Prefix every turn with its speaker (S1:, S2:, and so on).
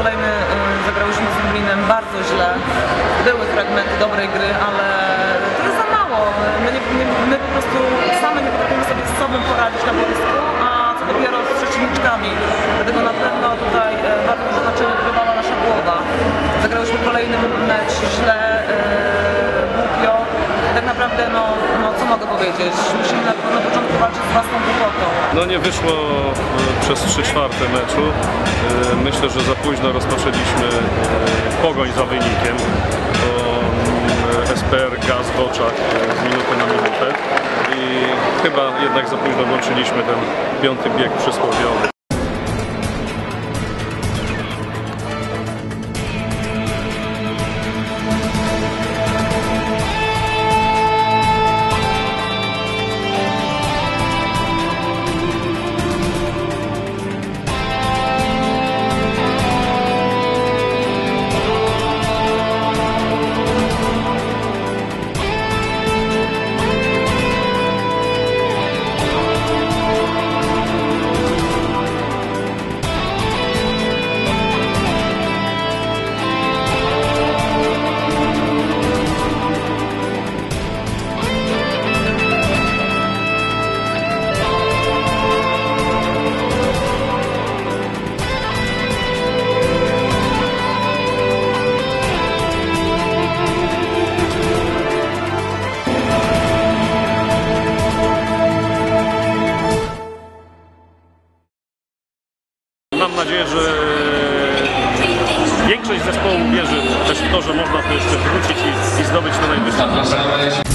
S1: kolejny y, zagrałyśmy z Lublinem bardzo źle. Były fragmenty dobrej gry, ale to jest za mało. My, nie, nie, my po prostu same nie potrafimy sobie z sobą poradzić na boisku, a co dopiero z przeciwniczkami. Dlatego na pewno tutaj bardzo duże znaczenie odgrywała nasza głowa. Zagrałyśmy kolejny mogę powiedzieć? Musimy na, na początku walczyć z własną głupotą.
S2: No nie wyszło e, przez 3 czwarte meczu. E, Myślę, że za późno rozpoczęliśmy e, pogoń za wynikiem. To mm, SPR gaz w oczach z minuty na minutę i chyba jednak za późno włączyliśmy ten piąty bieg przysłowiowy. Nadzieję, że większość zespołu wierzy też w to, że można tu jeszcze wrócić i, i zdobyć na najwyższym poziomie.